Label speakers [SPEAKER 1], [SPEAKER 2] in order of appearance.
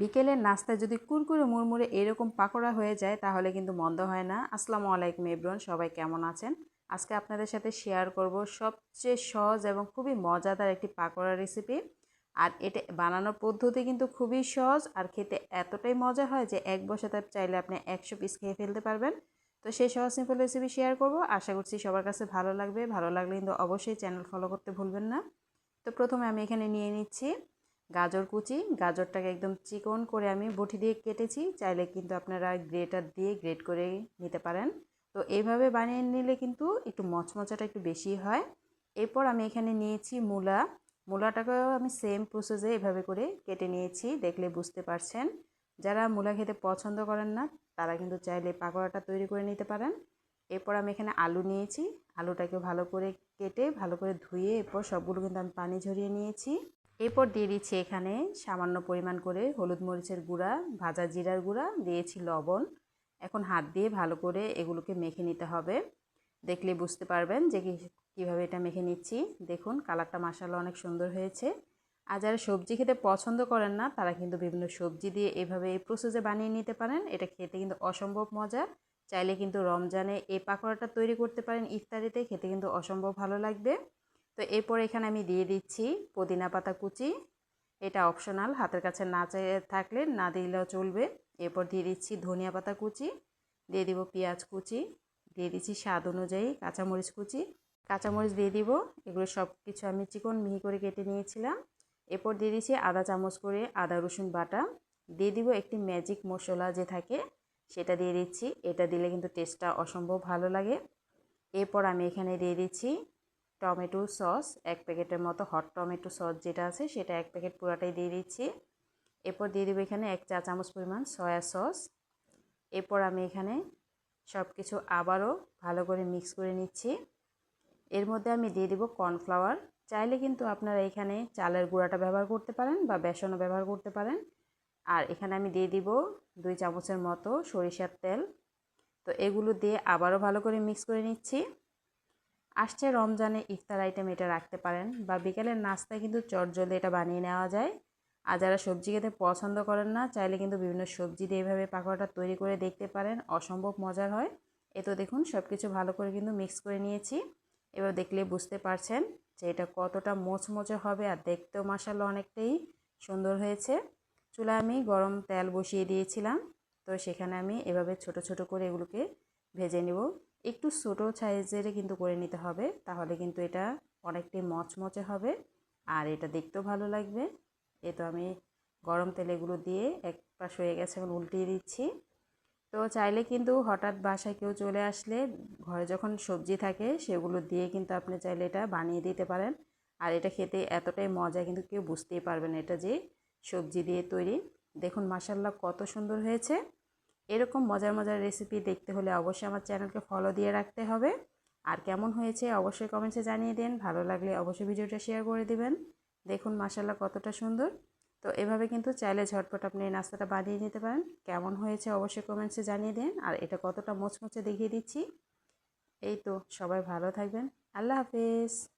[SPEAKER 1] বিকেলের নাস্তায় যদি কুরকুরে মুড়মুড়ে এরকম পাকোড়া হয়ে যায়, তাহলে কিন্তু মন্দ হয় না। আসসালামু আলাইকুম এব্রন সবাই কেমন আছেন? আজকে আপনাদের সাথে শেয়ার করব সবচেয়ে সহজ এবং খুবই মজাদার একটি পাকোড়া রেসিপি আর এটা বানানোর পদ্ধতি কিন্তু খুবই সহজ আর খেতে এতটাই মজা হয় যে এক বসে তার চাইলে আপনি একশো পিস খেয়ে ফেলতে পারবেন। তো সেই সহজ সিম্পল রেসিপি শেয়ার করব। আশা করছি সবার কাছে ভালো লাগবে। ভালো লাগলে কিন্তু অবশ্যই চ্যানেল ফলো করতে ভুলবেন না। তো প্রথমে আমি এখানে নিয়ে নিচ্ছি গাজর কুচি, গাজরটাকে একদম চিকন করে আমি বটি দিয়ে কেটেছি। চাইলে কিন্তু আপনারা গ্রেটার দিয়ে গ্রেট করে নিতে পারেন। তো এইভাবে বানিয়ে নিলে কিন্তু একটু মচমচাটা একটু বেশি হয়। এরপর আমি এখানে নিয়েছি মূলা। মূলাটাকেও আমি সেম প্রসেসে এভাবে করে কেটে নিয়েছি, দেখলে বুঝতে পারছেন। যারা মূলা খেতে পছন্দ করেন না, তারা কিন্তু চাইলে পাকোড়াটা তৈরি করে নিতে পারেন। এরপর আমি এখানে আলু নিয়েছি। আলুটাকে ভালো করে কেটে, ভালো করে ধুয়ে এরপর সবগুলো কিন্তু আমি পানি ঝরিয়ে নিয়েছি। এরপর দিয়ে দিচ্ছি এখানে সামান্য পরিমাণ করে হলুদ মরিচের গুঁড়া, ভাজা জিরার গুঁড়া, দিয়েছি লবণ। এখন হাত দিয়ে ভালো করে এগুলোকে মেখে নিতে হবে। দেখলে বুঝতে পারবেন যে কীভাবে এটা মেখে নিচ্ছি। দেখুন, কালারটা মাসাল্লা অনেক সুন্দর হয়েছে। আর যারা সবজি খেতে পছন্দ করেন না, তারা কিন্তু বিভিন্ন সবজি দিয়ে এভাবে এই প্রসেসে বানিয়ে নিতে পারেন। এটা খেতে কিন্তু অসম্ভব মজা। চাইলে কিন্তু রমজানে এই পাকোড়াটা তৈরি করতে পারেন ইফতারিতে। খেতে কিন্তু অসম্ভব ভালো লাগবে। তো এরপর এখানে আমি দিয়ে দিচ্ছি পুদিনা পাতা কুচি। এটা অপশনাল হাতের কাছে না থাকলে না দিলেও চলবে। এরপর দিয়ে দিচ্ছি ধনিয়া পাতা কুচি, দিয়ে দিব পেঁয়াজ কুচি, দিয়ে দিচ্ছি স্বাদ অনুযায়ী কাঁচামরিচ কুচি। কাঁচামরিচ দিয়ে দিব, এগুলো সব কিছু আমি চিকন মিহি করে কেটে নিয়েছিলাম। এরপর দিয়ে দিচ্ছি আদা চামচ করে আদা, রসুন বাটা। দিয়ে দিব একটি ম্যাজিক মশলা যে থাকে, সেটা দিয়ে দিচ্ছি। এটা দিলে কিন্তু টেস্টটা অসম্ভব ভালো লাগে। এরপর আমি এখানে দিয়ে দিচ্ছি টমেটো সস, এক প্যাকেটের মতো হট টমেটো সস যেটা আছে সেটা এক প্যাকেট পুরাটাই দিয়ে দিচ্ছি। এরপর দিয়ে দেবো এখানে এক চা চামচ পরিমাণ সয়া সস এরপর আমি এখানে সব কিছু আবারও ভালো করে মিক্স করে নিচ্ছি। এর মধ্যে আমি দিয়ে দেবো কর্নফ্লাওয়ার চাইলে কিন্তু আপনারা এখানে চালের গুঁড়াটা ব্যবহার করতে পারেন বা বেসনও ব্যবহার করতে পারেন। আর এখানে আমি দিয়ে দিব দুই চামচের মতো সরিষার তেল। তো এগুলো দিয়ে আবারও ভালো করে মিক্স করে নিচ্ছি। আসছে রমজানে ইফতার আইটেম এটা রাখতে পারেন বা বিকেলের নাস্তায় কিন্তু চটজলে এটা বানিয়ে নেওয়া যায়। আর যারা সবজি খেতে পছন্দ করেন না, চাইলে কিন্তু বিভিন্ন সবজি দিয়ে এভাবে পাকোড়াটা তৈরি করে দেখতে পারেন, অসম্ভব মজার হয়। এ তো দেখুন সব কিছু ভালো করে কিন্তু মিক্স করে নিয়েছি। এবার দেখলে বুঝতে পারছেন যে এটা কতটা মোচমোচে হবে আর দেখতেও মাসাল্লা অনেকটাই সুন্দর হয়েছে। চুলা আমি গরম তেল বসিয়ে দিয়েছিলাম, তো সেখানে আমি এভাবে ছোট ছোট করে এগুলোকে ভেজে নেব। একটু ছোটো সাইজের কিন্তু করে নিতে হবে। তাহলে কিন্তু এটা অনেকটাই মচমচে হবে আর এটা দেখতেও ভালো লাগবে। এ তো আমি গরম তেল এগুলো দিয়ে এক পাশ হয়ে গেছে, এখন উল্টিয়ে দিচ্ছি। তো চাইলে কিন্তু হঠাৎ বাসায় কেউ চলে আসলে ঘরে যখন সবজি থাকে সেগুলো দিয়ে কিন্তু আপনি চাইলে এটা বানিয়ে দিতে পারেন। আর এটা খেতে এতটাই মজা কিন্তু কেউ বুঝতেই পারবেন এটা যে সবজি দিয়ে তৈরি। দেখুন মাসাল্লাহ কত সুন্দর হয়েছে। এরকম মজার মজার রেসিপি দেখতে হলে অবশ্যই আমার চ্যানেলকে ফলো দিয়ে রাখতে হবে। আর কেমন হয়েছে অবশ্যই কমেন্টসে জানিয়ে দিন। ভালো লাগলে অবশ্যই ভিডিওটা শেয়ার করে দিবেন। দেখুন মাসাল্লাহ কতটা সুন্দর। তো এভাবে কিন্তু চাইলে ঝটপট আপনি এই নাস্তাটা বানিয়ে নিতে পারেন। কেমন হয়েছে অবশ্যই কমেন্টসে জানিয়ে দিন। আর এটা কতটা মোচমোচে দেখিয়ে দিচ্ছি। এই তো সবাই ভালো থাকবেন। আল্লাহ হাফেজ।